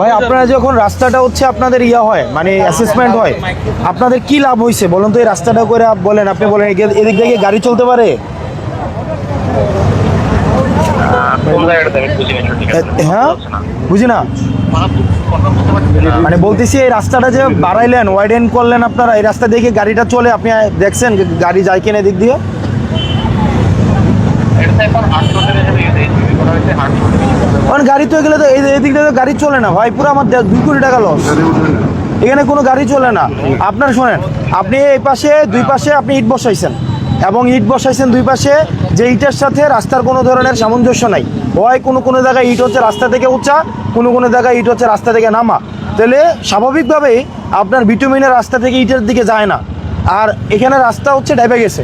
ভাই আপনারা যখন রাস্তাটা হচ্ছে আপনাদের ইয়া হয় মানে অ্যাসেসমেন্ট হয় আপনাদের কি লাভ হয়েছে বলুন তো এই রাস্তাটা করে বলেন আপনি বলেন এদিক থেকে গাড়ি চলতে পারে? হ্যাঁ? বুঝি না? মানে বলতেছি এই রাস্তাটা যে বাড়াইলেন ওয়াইডেন করলেন আপনারা এই রাস্তা দেখে গাড়িটা চলে আপনি দেখছেন গাড়ি যায় কিনা এদিক দিয়ে এটা এখন হাট রোডের হিসেবে ইউজ করা হয়েছে হাট রোডের কারণ গাড়ি তো এগুলো তো এই এদিক দিয়ে তো গাড়ি চলে না। ভাই, পুরো আমার দুই কোটি টাকা লস এখানে কোনো গাড়ি চলে না। আপনার শোনেন, আপনি এই পাশে, দুই পাশে আপনি ইট বসাইছেন। এবং ইট বসাইছেন দুই পাশে যে ইটের সাথে রাস্তার কোনো ধরনের সামঞ্জস্য নাই। হয় কোনো কোনো জায়গায় ইট হচ্ছে রাস্তা থেকে উঁচা, কোনো কোনো জায়গায় ইট হচ্ছে রাস্তা থেকে নামা। তাহলে স্বাভাবিকভাবেই আপনার বিটুমিনের রাস্তা থেকে ইটের দিকে যায় না। আর এখানে রাস্তা হচ্ছে ডেবে গেছে।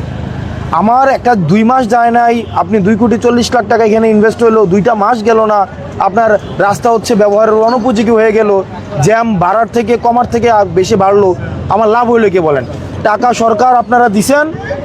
আমার একটা দুই মাস যায় নাই, আপনি দুই কোটি চল্লিশ লাখ টাকা এখানে ইনভেস্ট হলো দুইটা মাস গেল না, আপনার রাস্তা হচ্ছে ব্যবহারের অনুপযোগী হয়ে গেল জ্যাম বাড়ার থেকে, কমার থেকে বেশি বাড়লো, আমার লাভ হইল কে বলেন? টাকা সরকার আপনারা দিছেন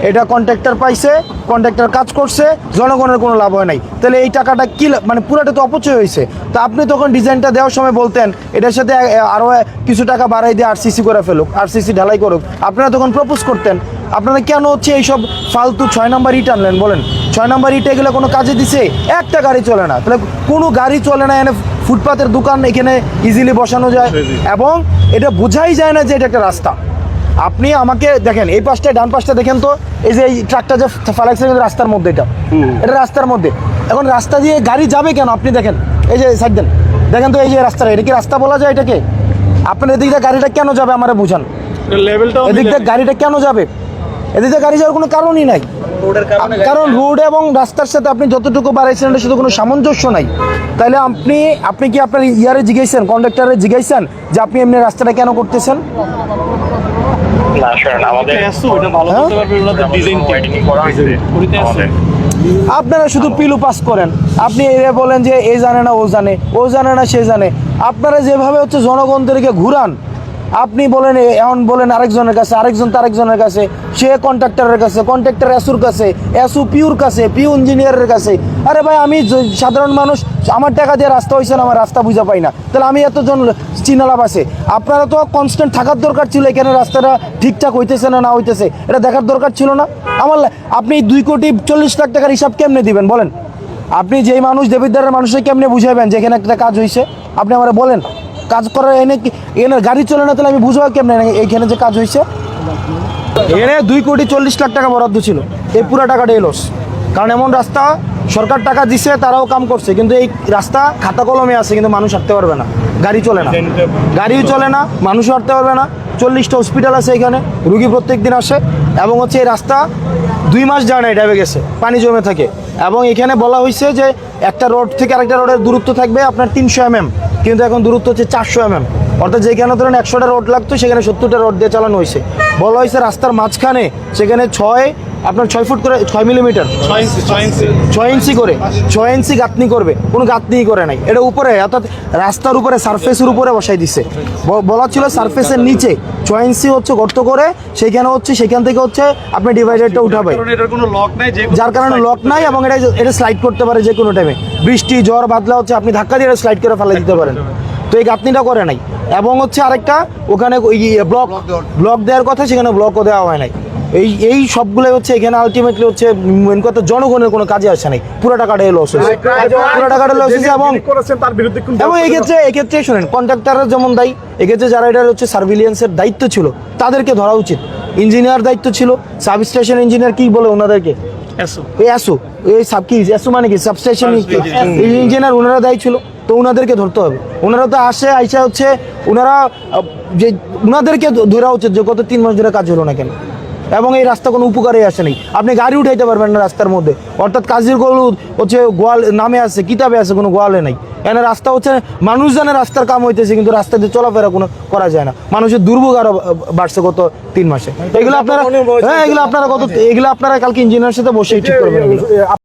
এটা কন্ট্রাক্টর পাইছে কন্ট্রাক্টর কাজ করছে জনগণের কোনো লাভ হয় নাই। তাহলে এই টাকাটা কি মানে পুরোটা তো অপচয় হয়েছে। তা আপনি তখন ডিজাইনটা দেওয়ার সময় বলতেন এটার সাথে আরও কিছু টাকা বাড়াই দিয়ে আরসিসি করে ফেলুক আরসিসি ঢালাই করুক। আপনারা তখন প্রপোজ করতেন আপনারা কেন হচ্ছে এইসব ফালতু ছয় নাম্বার ইট আনলেন বলেন? ছয় নাম্বার ইট এগুলো কোনো কাজে দিছে? একটা গাড়ি চলে না। তাহলে কোনো গাড়ি চলে না এনে ফুটপাতের দোকান এখানে ইজিলি বসানো যায়। এবং এটা বোঝাই যায় না যে এটা একটা রাস্তা। আপনি আমাকে দেখেন এই পাশটা ডান পাশটা দেখেন তো এই যে এই ট্রাকটা যে ফালাইছে রাস্তার মধ্যে এটা। এটা রাস্তার মধ্যে। এখন রাস্তা দিয়ে গাড়ি যাবে কেন? আপনি দেখেন এই যে সাইড দেন। দেখেন তো এই যে রাস্তাটা এটা কি রাস্তা বলা যায় এটাকে? আপনার এদিক দিয়ে গাড়িটা কেন যাবে আমার বুঝান। লেভেলটাও এদিক দিয়ে গাড়িটা কেন যাবে? এদিক দিয়ে গাড়ি যাওয়ার কোনো কারণই নাই। কারণ রোড এবং রাস্তার সাথে আপনি যতটুকু বাড়াইছেন এটার সাথে কোনো সামঞ্জস্য নাই। তাহলে আপনি আপনি কি আপনার ইয়ারে জিজ্ঞাসেন কন্ডাক্টরে জিজ্ঞাসেন যে আপনি এমনি রাস্তাটা কেন করতেছেন? না শোনেন আমাদের ওটা ভালো হ্যাঁ? করতে পারবে ওনাদের ডিজাইন করা হয়েছে আমাদের। আপনারা শুধু পিলু পাস করেন। আপনি এরা বলেন যে এ জানে না ও জানে ও জানে না সে জানে। আপনারা যেভাবে হচ্ছে জনগণদেরকে ঘুরান আপনি বলেন এখন বলেন আরেকজনের কাছে, আরেকজন তারেকজনের কাছে, সে কন্ট্রাক্টরের কাছে কন্ট্রাক্টর এসুর কাছে, এসু পিউর কাছে, পিউ ইঞ্জিনিয়ারের কাছে। আরে ভাই, আমি সাধারণ মানুষ, আমার টাকা দিয়ে রাস্তা হয়েছে না, আমার রাস্তা বুঝা পাই না। তাহলে আমি এতজন চিনালাভ আছে। আপনারা তো কনস্ট্যান্ট থাকার দরকার ছিল, এখানে রাস্তাটা ঠিকঠাক হইতেছে না না হইতেছে। এটা দেখার দরকার ছিল না। আমার আপনি দুই কোটি চল্লিশ লাখ টাকার হিসাব কেমনে দিবেন, বলেন? আপনি যেই মানুষ, দেবিদ্বারের মানুষকে কেমনে বুঝাবেন যেখানে একটা কাজ হয়েছে আপনি আমার বলেন। কাজ করার এনে কি এখানে গাড়ি চলে না, তাহলে আমি বুঝব কেমন এইখানে যে কাজ হয়েছে এনে দুই কোটি চল্লিশ লাখ টাকা বরাদ্দ ছিল। এই পুরো টাকাটা এলোস কারণ এমন রাস্তা, সরকার টাকা দিছে, তারাও কাম করছে। কিন্তু এই রাস্তা খাতা কলমে আছে, কিন্তু মানুষ হাঁটতে পারবে না। গাড়ি চলে না। গাড়িও চলে না, মানুষও হাঁটতে পারবে না। চল্লিশটা হসপিটাল আছে এখানে, রুগী প্রত্যেক দিন আসে। এবং হচ্ছে এই রাস্তা দুই মাস যায় না ডেবে গেছে, পানি জমে থাকে। এবং এখানে বলা হয়েছে যে একটা রোড থেকে আরেকটা রোডের দূরত্ব থাকবে আপনার তিনশো এমএম কিন্তু এখন দূরত্ব হচ্ছে চারশো এমএম। অর্থাৎ যেখানে ধরেন একশোটা রোড লাগতো, সেখানে সত্তরটা রোড দিয়ে চালানো হয়েছে। বলা হয়েছে রাস্তার মাঝখানে, সেখানে ছয় আপনার ছয় ফুট করে ছয় মিলিমিটার ছয় ইঞ্চি করে? ছয় ইঞ্চি গাঁথনি করবে? কোনো গাঁথনিই করে নাই। এটা উপরে অর্থাৎ রাস্তার উপরে সারফেসের উপরে বসাই দিছে। বলা ছিল সারফেসের নিচে। ছয় ইঞ্চি হচ্ছে গর্ত করে সেখানে হচ্ছে সেখান থেকে হচ্ছে আপনি ডিভাইডারটা উঠাবে কারণ এটার কোনো লক নাই যে যার কারণে লক নাই এবং এটা এটা স্লাইড করতে পারে যে কোনো টাইমে বৃষ্টি ঝড় বাদলা হচ্ছে আপনি ধাক্কা দিয়ে স্লাইড করে ফেলে দিতে পারেন। তো এই গাঁথনিটা করে নাই। এবং হচ্ছে আরেকটা ওখানে ব্লক ব্লক দেওয়ার কথা সেখানে ব্লকও দেওয়া হয় নাই। এই এই সবগুলো হচ্ছে এখানে আলটিমেটলি হচ্ছে মেন কথা জনগণের কোনো কাজে আসে নাই। পুরো টাকাটা লস হয়েছে। পুরো টাকাটা লস হয়েছে এবং করেছেন তার বিরুদ্ধে কোন এবং এই ক্ষেত্রে এক্ষেত্রে শোনেন কন্ট্রাক্টরের যেমন দায়ী এক্ষেত্রে যারা এটার হচ্ছে সার্ভিলিয়েন্সের দায়িত্ব ছিল তাদেরকে ধরা উচিত। ইঞ্জিনিয়ার দায়িত্ব ছিল সাব স্টেশন ইঞ্জিনিয়ার কি বলে ওনাদেরকে? এসো। এই আসু এই সাব কি? আসু মানে কি? সাবস্টেশন ইঞ্জিনিয়ার ওনারা দায়ী ছিল তো ওনাদেরকে ধরতে হবে। ওনারা তো আসে আইসা হচ্ছে ওনারা যে ওনাদেরকে ধরা উচিত যে গত তিন মাস ধরে কাজ হলো না কেন। এবং এই রাস্তা কোনো উপকারে আসে নাই। আপনি গাড়ি উঠাইতে পারবেন না রাস্তার মধ্যে। অর্থাৎ কাজির গলু হচ্ছে গোয়াল নামে আছে কিতাবে আছে কোনো গোয়ালে নাই। এনে রাস্তা হচ্ছে মানুষ জানে রাস্তার কাম হইতেছে কিন্তু রাস্তা দিয়ে চলাফেরা কোনো করা যায় না। মানুষের দুর্ভোগ আরও বাড়ছে গত তিন মাসে। এগুলো আপনারা হ্যাঁ এগুলো আপনারা গত এগুলো আপনারা কালকে ইঞ্জিনিয়ার সাথে বসে ঠিক করবেন।